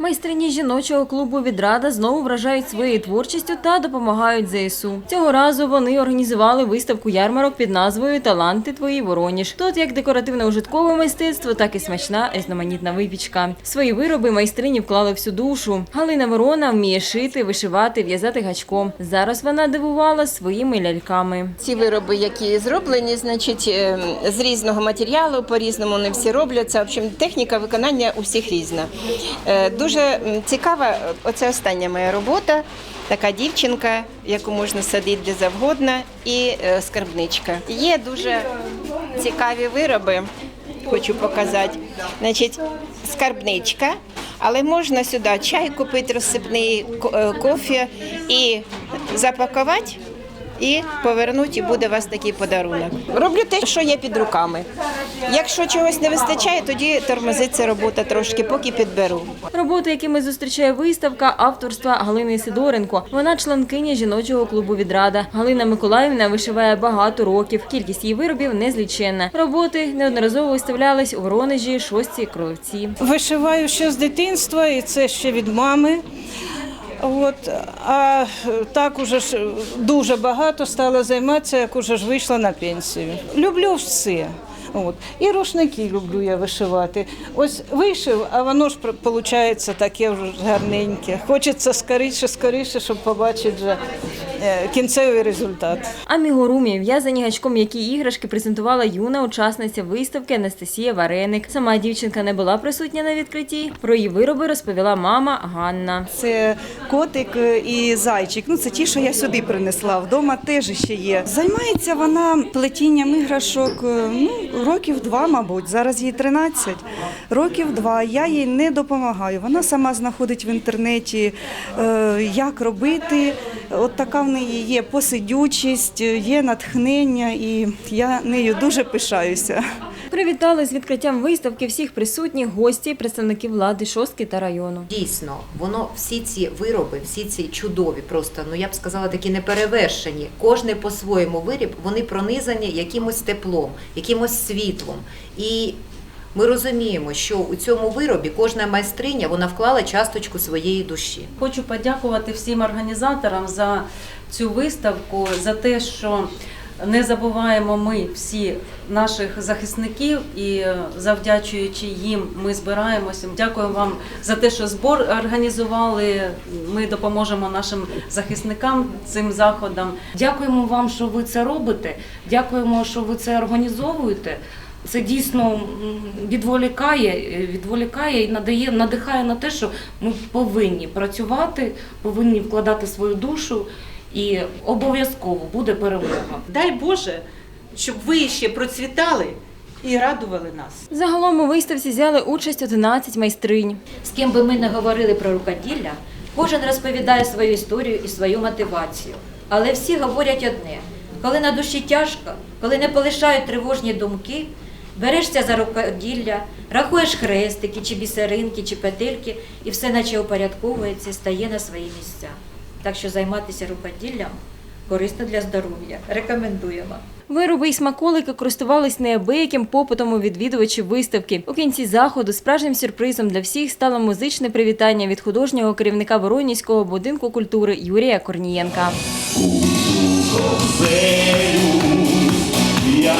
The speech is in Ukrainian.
Майстрині жіночого клубу Відрада знову вражають своєю творчістю та допомагають ЗСУ. Цього разу вони організували виставку ярмарок під назвою Таланти твої Вороніж. Тут як декоративне ужиткове мистецтво, так і смачна різноманітна випічка. Свої вироби майстрині вклали всю душу. Галина Ворона вміє шити, вишивати, в'язати гачком. Зараз вона дивувала своїми ляльками. Ці вироби, які зроблені, значить, е, з різного матеріалу, по-різному не всі робляться. В общем, техніка виконання у всіх різна. Е, Дуже цікава оце остання моя робота. Така дівчинка, яку можна садити де завгодно, і е, скарбничка. Є дуже цікаві вироби, хочу показати. Значить, скарбничка, але можна сюди чай купити, розсипний е, кофе і запакувати і повернуть, і буде у вас такий подарунок. Роблю те, що є під руками. Якщо чогось не вистачає, тоді тормозиться робота трошки, поки підберу. Роботи, якими зустрічає виставка, авторства Галини Сидоренко. Вона членкиня жіночого клубу Відрада. Галина Миколаївна вишиває багато років. Кількість її виробів незліченна. Роботи неодноразово виставлялись у Воронежі, Шостці, Кровці. Вишиваю ще з дитинства, і це ще від мами. От, а так уже ж дуже багато стала займатися, як уже ж вийшла на пенсію. Люблю все. От. І рушники люблю я вишивати. Ось вишив, а воно ж виходить таке вже гарненьке. Хочеться скоріше, скоріше, щоб побачити вже кінцевий результат. Амігурумі, в'язані гачком які іграшки презентувала юна учасниця виставки Анастасія Вареник. Сама дівчинка не була присутня на відкритті. Про її вироби розповіла мама Ганна. Це котик і зайчик. Ну це ті, що я сюди принесла. Вдома теж ще є. Займається вона плетінням іграшок. е, Ну років два, мабуть. Зараз їй 13. Років два. Я їй не допомагаю. Вона сама знаходить в інтернеті, е, як робити. От така неї є посидючість, є натхнення, і я нею дуже пишаюся. Привітали з відкриттям виставки всіх присутніх гості, представники влади шостки та району. Дійсно, воно всі ці вироби, всі ці чудові, просто ну я б сказала, такі неперевершені. Кожний по-своєму виріб, вони пронизані якимось теплом, якимось світлом. І ми розуміємо, що у цьому виробі кожна майстриня вона вклала часточку своєї душі. Хочу подякувати всім організаторам за цю виставку, за те, що не забуваємо ми всі наших захисників і е, завдячуючи їм, ми збираємося. Дякую вам за те, що збор організували. Ми допоможемо нашим захисникам цим заходам. Дякуємо вам, що ви це робите. Дякуємо, що ви це організовуєте. Це дійсно відволікає, е, відволікає і надає, надихає на те, що ми повинні працювати, повинні вкладати свою душу, і обов'язково буде перемога. Дай Боже, щоб ви ще процвітали і радували нас. Загалом у виставці взяли участь 11 майстринь. З ким би ми не говорили про рукоділля, кожен розповідає свою історію і свою мотивацію. Але всі говорять одне: коли на душі тяжко, коли не полишають тривожні думки, берешся за рукоділля, рахуєш хрестики, чи бісеринки, чи петельки, і все наче упорядковується, стає на свої місця. Так що займатися рукоділлям корисно для здоров'я. Рекомендуємо. Вироби і смаколики користувались неабияким попитом у відвідувачів виставки. У кінці заходу справжнім сюрпризом для всіх стало музичне привітання від художнього керівника Воронівського будинку культури Юрія Корнієнка. Я